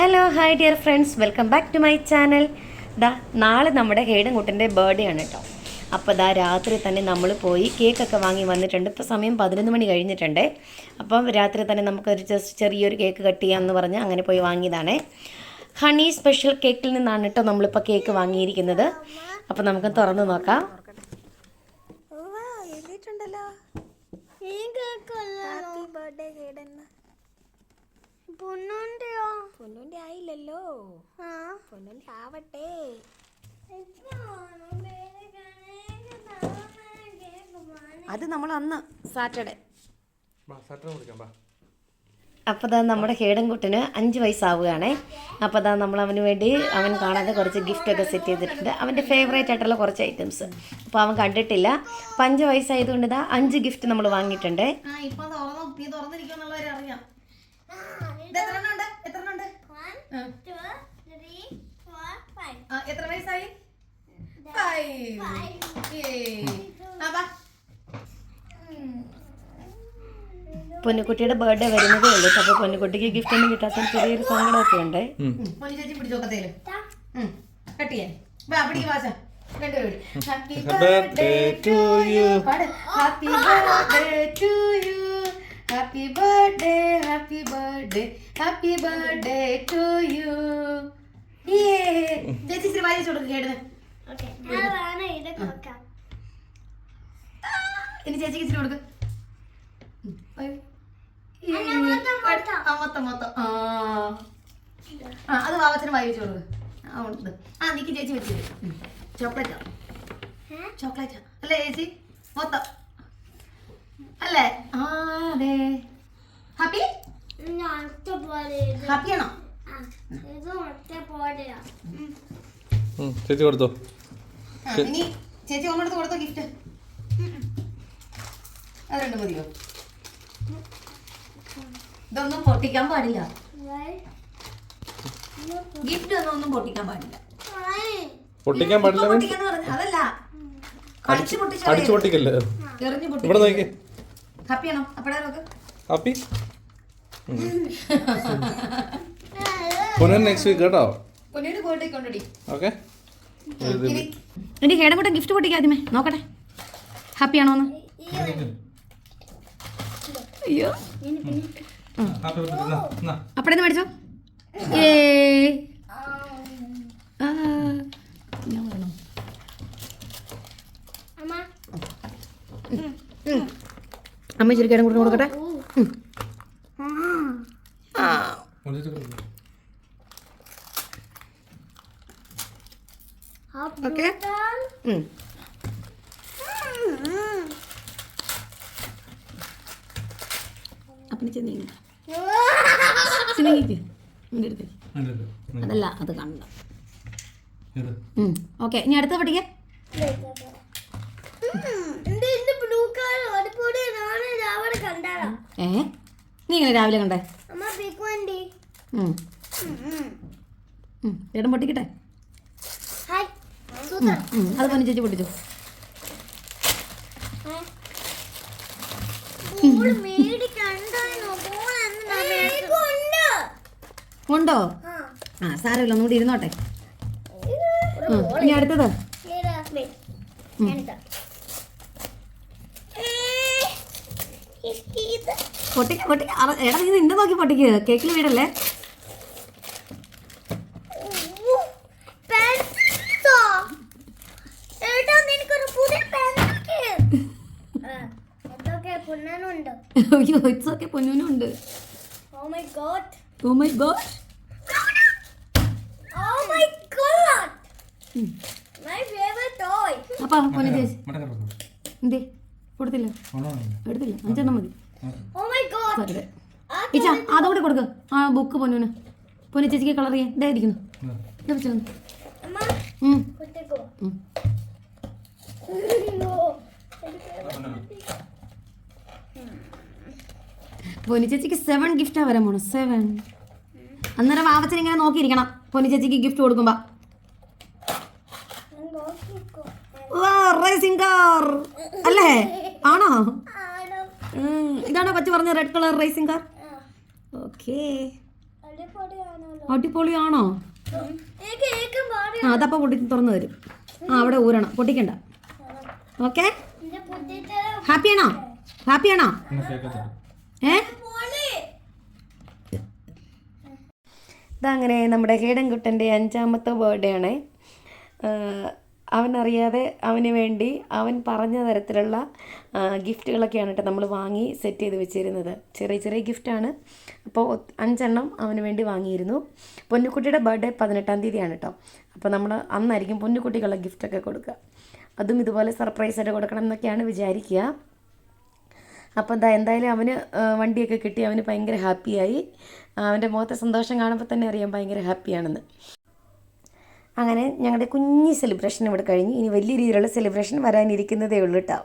Hello hi dear friends welcome back to my channel ദാ നാളെ നമ്മുടെ ഹേഡൻ കുട്ടന്റെ ബർത്ത്ഡേ ആണ് കേട്ടോ അപ്പോൾ ദാ രാത്രി തന്നെ നമ്മൾ പോയി കേക്കൊക്കെ വാങ്ങി വന്നിട്ടുണ്ട്. ഇപ്പോൾ സമയം പതിനൊന്ന് മണി കഴിഞ്ഞിട്ടുണ്ട്. അപ്പം രാത്രി തന്നെ നമുക്കൊരു ജസ്റ്റ് ചെറിയൊരു കേക്ക് കട്ട് ചെയ്യാമെന്ന് പറഞ്ഞ് അങ്ങനെ പോയി വാങ്ങിയതാണ്. ഹണി സ്പെഷ്യൽ കേക്കിൽ നിന്നാണ് കേട്ടോ നമ്മളിപ്പോൾ കേക്ക് വാങ്ങിയിരിക്കുന്നത്. അപ്പോൾ നമുക്ക് തുറന്ന് നോക്കാം. എഴുതിയിട്ടുണ്ടല്ലോ. Happy birthday കേടെന്ന് പൊന്നുണ്ടെയോ? പൊന്നുണ്ടി ആയില്ലല്ലോ. പൊന്നുണ്ടി ആവട്ടെ. അത് നമ്മൾ അന്ന് സാറ്റർഡേ അപ്പോൾ ദാ നമ്മുടെ ഹേടൻകുട്ടിന് അഞ്ച് വയസ്സാവുകയാണേ. അപ്പോൾ ദാ നമ്മൾ അവന് വേണ്ടി അവൻ കാണാതെ കുറച്ച് ഗിഫ്റ്റൊക്കെ സെറ്റ് ചെയ്തിട്ടുണ്ട്. അവന്റെ ഫേവറേറ്റ് ആയിട്ടുള്ള കുറച്ച് ഐറ്റംസ് അപ്പോൾ അവൻ കണ്ടിട്ടില്ല. അപ്പം അഞ്ച് വയസ്സായതുകൊണ്ട് ഇതാ അഞ്ച് ഗിഫ്റ്റ് നമ്മൾ വാങ്ങിയിട്ടുണ്ട്. ആ ഇപ്പൊ തുറന്നു അറിയാം ഇത് എത്ര വയസ്സായി? പൊന്നുകുട്ടിയുടെ ബർത്ത്ഡേ വരുന്നതേ ഉള്ളൂ. അപ്പൊ പൊന്നുകുട്ടിക്ക് ഗിഫ്റ്റ് ഒന്നും കിട്ടാത്ത ചെറിയൊരു സങ്കടമൊക്കെ ഉണ്ട്. Happy birthday to you happy birthday to you happy birthday happy birthday happy birthday to you ചേച്ചി ഇച്ചിരി വായിച്ചു കൊടുക്കുക കേടുന്നത് ഇനി ചേച്ചിക്ക് ഇച്ചിരി കൊടുക്ക്. മൊത്തം മൊത്തം. ആ അത് വാവച്ചന് വായി വെച്ച് കൊടുക്ക്. ആ ആ നീക്ക് ചേച്ചി വെച്ച് ചോക്ലേറ്റാ. ചോക്ലേറ്റാ. അല്ലേ ചേച്ചി മൊത്തം. അല്ലേ? ആ അതെ. ഹാപ്പി? ഹാപ്പിയാണോ ചേച്ചി കൊടുത്തോ. ഇനി ചേച്ചി ഓമ്മടുത്ത് കൊടുത്തോ ഗിഫ്റ്റ് അത് രണ്ട് മതിയോ ഇതൊന്നും പൊട്ടിക്കാൻ പാടില്ല. ഗിഫ്റ്റ് ഒന്നും ഒന്നും പൊട്ടിക്കാൻ പാടില്ല. പൊട്ടിക്കാൻ പാടില്ല അതല്ല. അടിച്ചു പൊട്ടിക്കല്ലേ? എറിഞ്ഞു പൊട്ടി ഇവിടെ നോക്കി. ഹാപ്പിയാണോ ഹാപ്പി പുനർ നെക്സ്റ്റ് വീക്ക് കേട്ടോ? ഓക്കെ. എന്റെ കേടം ഹേടൻകുട്ടൻ ഗിഫ്റ്റ് പൊട്ടിക്കാദ്യമേ നോക്കട്ടെ. ഹാപ്പിയാണോന്ന് അയ്യോ. ഹാപ്പി അപ്പഴേ മേടിച്ചോ? ഏ അമ്മ ഇച്ചിരി കേടം കൊടുക്കാൻ കൊടുക്കട്ടെ. ഓക്കെ. അപ്പനെ ചെന്നീങ്ങ അതല്ല അത് കണ്ട? ഓക്കെ ഇനി അടുത്ത പഠിക്കാം. ഏ? നീ ഇങ്ങനെ രാവിലെ കണ്ടേ. ചേട്ടൻ പൊട്ടിക്കട്ടെ. അത് പൊന്നു ചേച്ചി പൊട്ടിച്ചു. ഉണ്ട്? ആ. ആ സാരമില്ല ഒന്നുകൂടി ഇരുന്നോട്ടെ. ഇനി അടുത്തത് ഏതാ wait. ഞാനിതാ. ഏ, ഇത് പൊട്ടിക്ക പൊട്ടിക്ക എടാ നീ നിന്റെ നോക്കി പൊട്ടിക്ക്. കേക്കിൽ വീടല്ലേ? ഓ, അയ്യോ it's okay my God oh my God oh my God my favourite toy അപ്പാ പൊന്നു ചേച്ചി. എന്തേ? കൊടുത്തില്ല. എടുത്തില്ല. അഞ്ചെണ്ണം മതി. ഓ സാറ്റർഡേ ഇച്ച അതോടെ കൊടുക്ക്. ആ ബുക്ക് പൊന്നുന്. പൊന്നു ചേച്ചിക്ക് കളർ ചെയ്യാൻ. ഇതേ ഇരിക്കുന്നു. ഇത് പൊന്നു ചേച്ചിക്ക് സെവൻ ഗിഫ്റ്റാ വരാൻ പോണു. സെവൻ അന്നേരം വാവച്ചൻ ഇങ്ങനെ നോക്കിയിരിക്കണം. പൊന്നു ചേച്ചിക്ക് ഗിഫ്റ്റ് കൊടുക്കുമ്പോ. അല്ലേ? ആണോ. ഇതാണോ കൊച്ചു പറഞ്ഞ red colour racing car okay അടിപൊളിയാണ്? ആ അതപ്പോൾ പൊട്ടി തുറന്നു തരും. ആ അവിടെ ഊരണം. പൊട്ടിക്കണ്ട. ഓക്കെ ഹാപ്പിയാണോ ഹാപ്പിയാണോ ഏ? ഇതങ്ങനെ നമ്മുടെ ഹേടൻകുട്ടന്റെ അഞ്ചാമത്തെ ബർത്ത്ഡേ ആണ്. അവനറിയാതെ അവന് വേണ്ടി അവൻ പറഞ്ഞ തരത്തിലുള്ള ഗിഫ്റ്റുകളൊക്കെയാണ് കേട്ടോ നമ്മൾ വാങ്ങി സെറ്റ് ചെയ്ത് വെച്ചിരുന്നത്. ചെറിയ ചെറിയ ഗിഫ്റ്റാണ്. അപ്പോൾ അഞ്ചെണ്ണം അവന് വേണ്ടി വാങ്ങിയിരുന്നു. പൊന്നുക്കുട്ടിയുടെ ബർത്ത്ഡേ പതിനെട്ടാം തീയതിയാണ് കേട്ടോ. അപ്പോൾ നമ്മൾ അന്നായിരിക്കും പൊന്നുകുട്ടിക്കുള്ള ഗിഫ്റ്റൊക്കെ കൊടുക്കുക. അതും ഇതുപോലെ സർപ്രൈസായിട്ട് കൊടുക്കണം എന്നൊക്കെയാണ് വിചാരിക്കുക. അപ്പോൾ എന്താ എന്തായാലും അവന് വണ്ടിയൊക്കെ കിട്ടി. അവന് ഭയങ്കര ഹാപ്പിയായി അവന്റെ മുഖത്തെ സന്തോഷം കാണുമ്പോൾ തന്നെ അറിയാം ഭയങ്കര ഹാപ്പിയാണെന്ന് അങ്ങനെ ഞങ്ങളുടെ കുഞ്ഞി സെലിബ്രേഷൻ ഇവിടെ കഴിഞ്ഞ്. ഇനി വലിയ രീതിയിലുള്ള സെലിബ്രേഷൻ വരാനിരിക്കുന്നതേ ഉള്ളൂ കേട്ടോ